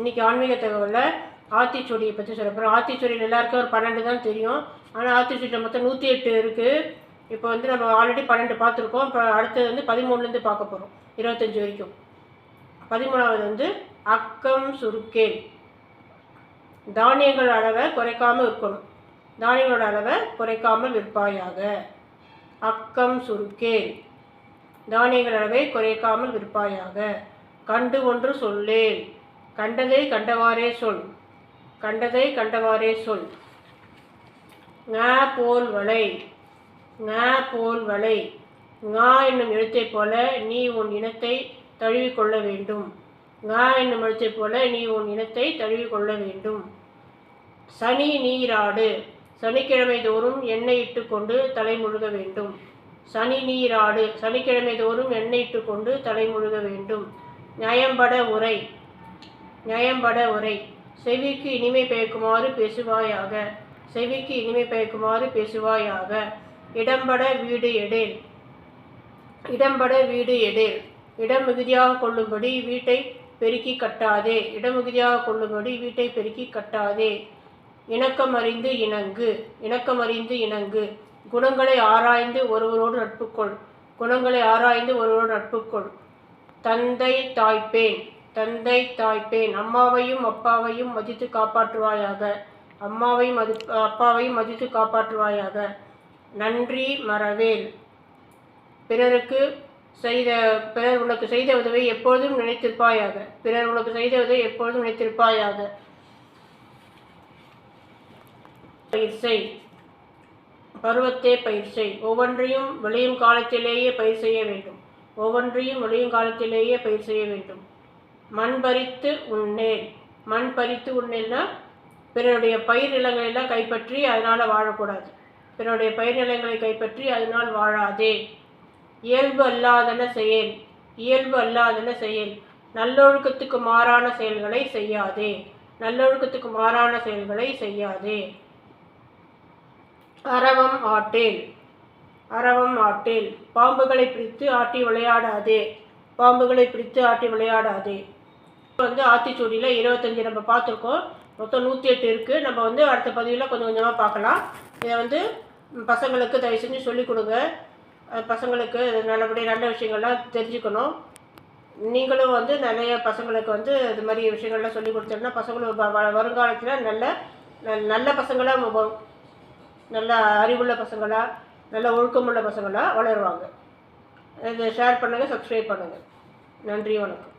இன்றைக்கி ஆன்மீக தகவலில் ஆத்திச்சூடியை பற்றி சொல்ல போகிறோம் ஆத்திச்சூடியில் எல்லாருக்கும் ஒரு பன்னெண்டு தான் தெரியும். ஆனால் ஆத்திச்சூடியில் மொத்தம் நூற்றி எட்டு இருக்குது இப்போ வந்து நம்ம ஆல்ரெடி பன்னெண்டு பார்த்துருக்கோம். இப்போ அடுத்தது வந்து பதிமூணுலேருந்து பார்க்க போகிறோம் இருபத்தஞ்சி வரைக்கும். பதிமூணாவது வந்து அக்கம் சுருக்கேல். தானியங்கள் அளவை குறைக்காமல் இருக்கணும். தானியங்களோட அளவை குறைக்காமல் விற்பாயாக. அக்கம் சுருக்கேல். தானியங்கள் அளவை குறைக்காமல் விற்பாயாக. கண்டு ஒன்று சொல்லேன் கண்டதை கண்டவாறே சொல். கண்டதை கண்டவாறே சொல். ங போல் வளை ங போல் வளை ஙா என்னும் எழுத்தைப் போல நீ உன் இனத்தை தழுவிக்கொள்ள வேண்டும். ஙா என்னும் எழுத்தைப் போல நீ உன் இனத்தை தழுவிக்கொள்ள வேண்டும். சனி நீராடு. சனிக்கிழமை தோறும் எண்ணெய் இட்டுக்கொண்டு தலைமுழுக வேண்டும். சனி நீராடு. சனிக்கிழமை தோறும் எண்ணெய் இட்டுக்கொண்டு தலைமுழுக வேண்டும். நயம்பட உரை. நியாயம்பட உரை. செவிக்கு இனிமை பயக்குமாறு பேசுவாயாக. செவிக்கு இனிமை பயக்குமாறு பேசுவாயாக. இடம்பட வீடு எடேல். இடம்பட வீடு எடேல். இடம் மிகுதியாக கொள்ளும்படி வீட்டை பெருக்கி கட்டாதே. இடம் மிகுதியாக கொள்ளும்படி வீட்டை பெருக்கி கட்டாதே. இணக்கம் அறிந்து இணங்கு. இணக்கம் அறிந்து இணங்கு. குணங்களை ஆராய்ந்து ஒருவரோடு நட்புக்கொள் குணங்களை ஆராய்ந்து ஒருவரோடு நட்புக்கொள் தந்தை தாய்ப்பேன். தந்தை தாய்ப்பேன் அம்மாவையும் அப்பாவையும் மதித்து காப்பாற்றுவாயாக. அம்மாவையும் மதி அப்பாவையும் மதித்து காப்பாற்றுவாயாக. நன்றி மறவேல் பிறருக்கு செய்த பிறர் உனக்கு செய்த உதவி எப்பொழுதும் நினைத்திருப்பாயாக. பிறர் உனக்கு செய்த உதவி எப்பொழுதும் நினைத்திருப்பாயாக. பயிர் செய். பருவத்தே பயிர் செய். ஒவ்வொன்றையும் விளையும் காலத்திலேயே பயிர் செய்ய வேண்டும். ஒவ்வொன்றையும் விளையும் காலத்திலேயே பயிர் செய்ய வேண்டும். மண் பறித்து உண்ணேன். மண் பறித்து உண்ணேன்னா பிறருடைய பயிர் நிலங்களெல்லாம் கைப்பற்றி அதனால் வாழக்கூடாது. பிறருடைய பயிர் நிலங்களை கைப்பற்றி அதனால் வாழாதே. இயல்பு அல்லாதன செயல். இயல்பு அல்லாதன செயல். நல்லொழுக்கத்துக்கு மாறான செயல்களை செய்யாதே. நல்லொழுக்கத்துக்கு மாறான செயல்களை செய்யாதே. அரவம் ஆட்டேல். அரவம் ஆட்டேல். பாம்புகளை பிடித்து ஆட்டி விளையாடாதே. பாம்புகளை பிடித்து ஆட்டி விளையாடாதே. வந்து ஆத்திச்சூடியில் இருபத்தஞ்சி நம்ம பார்த்துருக்கோம். மொத்தம் நூற்றி எட்டு இருக்குது நம்ம வந்து அடுத்த பதிவில் கொஞ்சம் கொஞ்சமாக பார்க்கலாம். இதை வந்து பசங்களுக்கு தயவு செஞ்சு சொல்லிக் கொடுங்க. பசங்களுக்கு நல்லபடியாக நல்ல விஷயங்கள்லாம் தெரிஞ்சுக்கணும். நீங்களும் வந்து நிறைய பசங்களுக்கு வந்து இது மாதிரி விஷயங்கள்லாம் சொல்லி கொடுத்தீங்கன்னா பசங்களும் வருங்காலத்தில் நல்ல நல்- நல்ல பசங்களாக நல்ல அறிவுள்ள பசங்களாக நல்ல ஒழுக்கமுள்ள பசங்களாக வளருவாங்க. இதை ஷேர் பண்ணுங்கள் சப்ஸ்கிரைப் பண்ணுங்கள் நன்றி வணக்கம்.